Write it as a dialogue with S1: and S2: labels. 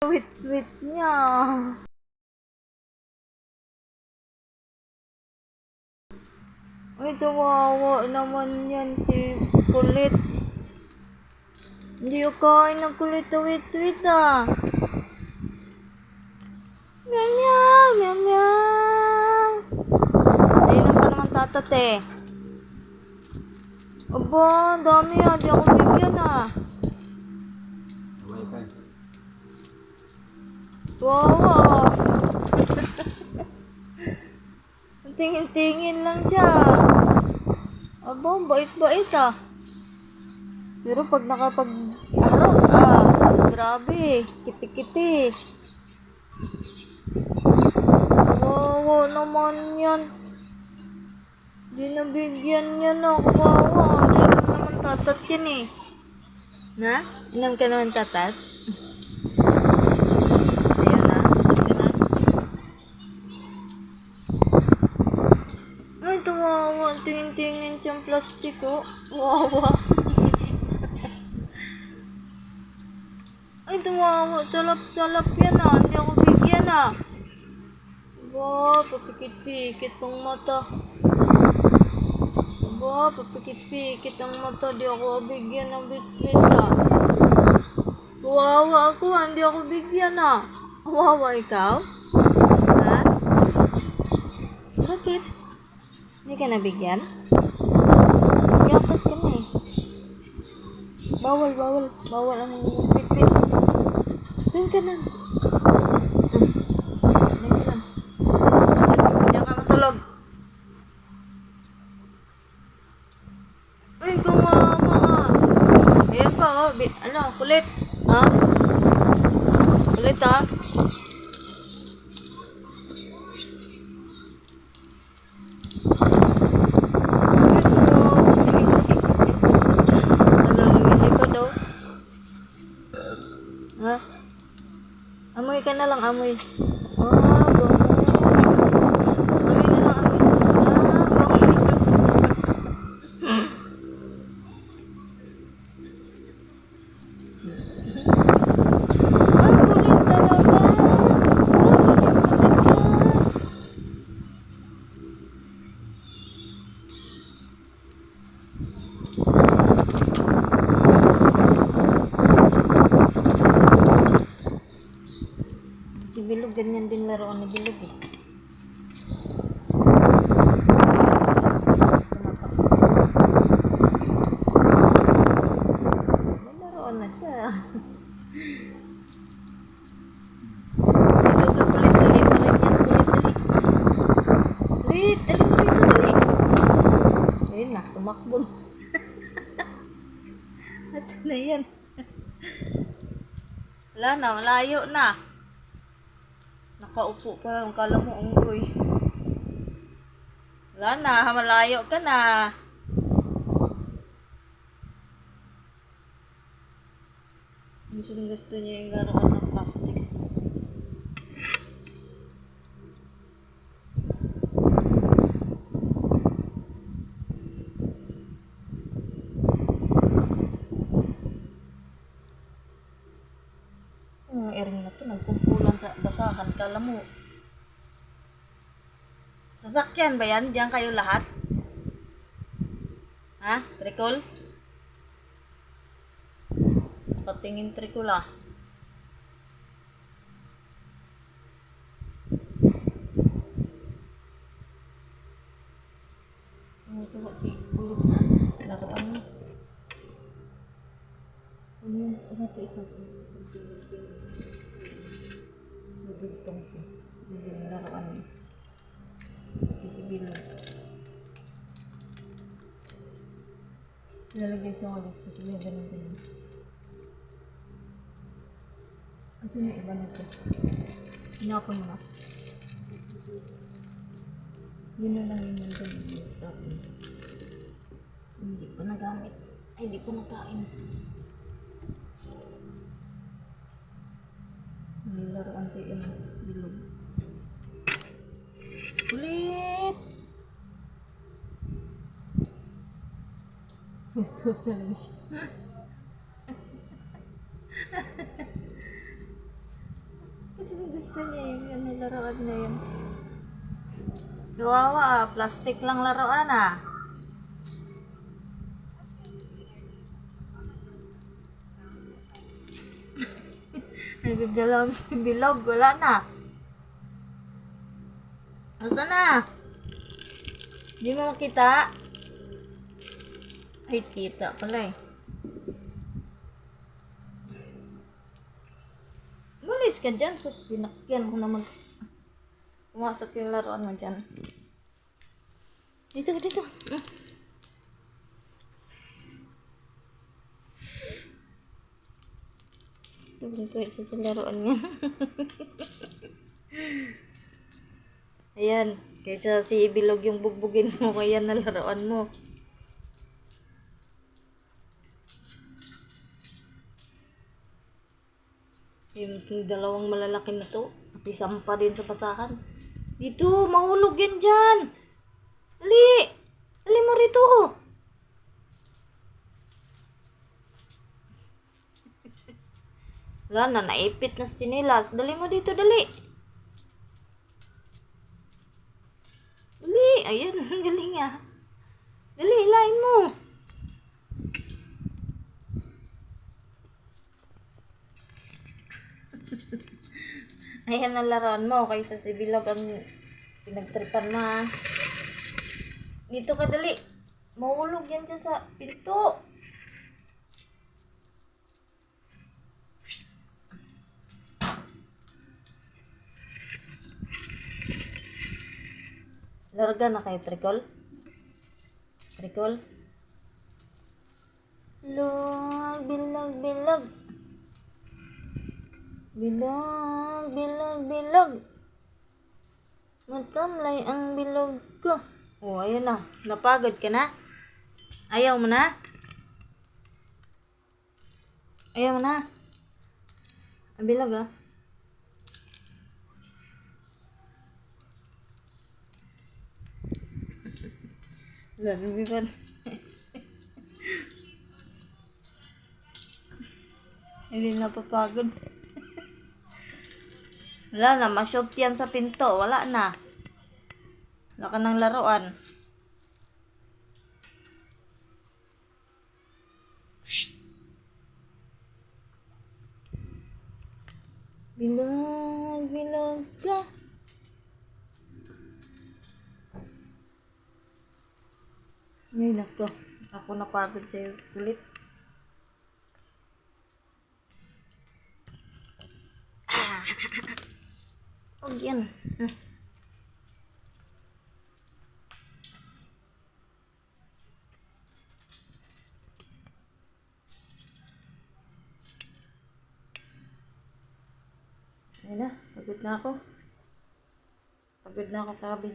S1: Wit-wit niya. Ay, kawawa naman yan si Kulit. Hindi ko kain ng kulit na wit-wit ah. Meow meow, meow meow. Ayun pa naman tatate. Aba, dami ah. Di ako bigyan ah. Wow! ah. Ang tingin-tingin lang siya. Aba, bait-bait ah. Pero pag nakapag-aro, ah, grabe, kiti-kiti. Wow, naman yan. Di nabigyan niya na, kawawa. Di naman tatat yan eh. Na? Inom ka naman tatat? Ayan na, busog ka na. Ay, tumawa. Siyang plastic, oh. Wawa. Ay, tumawa. Salap-salap yan, ah. Hindi ako bigyan, ah. Aba, papikit-pikit ang mata. Aba, papikit-pikit ang mata. Di ako bigyan ng bit-bit, ah. Wawa ako, ah. hindi ako bigyan, ah. Wawa ikaw? Ha? Bakit? Hindi ka nabigyan? Yakas ka na eh. Bawal, bawal. Bawal ang pipit. Doon ka na. Doon lang. Diyan ka. Ayan pa oh. Ano, kulit. Ha? Kulit ah. Ano, lumili ka daw? Ha? Amoy ka na ganyan din laruan ni Bilog eh. Laruan na siya. Kulit, dali, dali, dali. Ayun na, tumakbo. Ito na yan. Wala na, malayo na. Nakaupo pa lang, kala mo unggoy. Wala na, malayo ka na. Gusto gusto niya yung garoon ng plastic. Yung mga ering na to, nagkumpulan sa basahan. Kala mo, sasakyan ba yan? Diyan kayo lahat? Ha? Tricol? Nakatingin tricol ah. Tumutuwa si ulit sa laruan mo. Ano, ano ito ito? Nagugtong ko. Yung laruan mo. Visibility. Lalagay sa walis kasi may ganun ganun. Ito na iba na ito. Inapon na. Yun na lang yung nandun yung. Hindi ko nagamit. Ay, hindi ko nakain. May laruan sa yung bilog. Ulit! Talaga siya. Gusto niya yung ano, laruan na yun. Kawawa ah, plastic lang laruan ah. Nagagalaw si Bilog, wala na. Basta na? Di mo makita? Kita pala eh. Malis ka dyan, so sinakyan mo naman. Pumasok yung laruan mo dyan. Dito, dito. Tignan ko isa sa laruan niya. Ayan, kaysa si Bilog yung bugbugin mo, kaya na laruan mo. Yung, yung dalawang malalaki na to, napisam pa din sa pasahan. Dito, mahulog yan dyan. Dali! Dali mo rito. oh. Wala na, naipit na sa chinilas. Dali mo dito, dali. Dali, ang galing ah. Dali, mo. Ayan ang laruan mo kaysa si Bilog ang pinagtripan mo. Dito ka dali. Mahulog yan dyan sa pinto. Larga na kayo, Tricol? Tricol? Lug, bilag, bilag. Bilog, bilog, bilog. Matamlay ang bilog ko. Oh, ayun na. Napagod ka na? Ayaw mo na? Ayaw mo na? Ang bilog ah. Lalubigan. Hindi napapagod. Wala na, ma-shoot yan sa pinto. Wala na. Wala ka ng laruan. Shh. Bilag, bilag ka. Ay, nako. Ako napagod sa'yo ulit. Oh, yan. Hmm. Ayun na, pagod na ako. Pagod na ako kabig.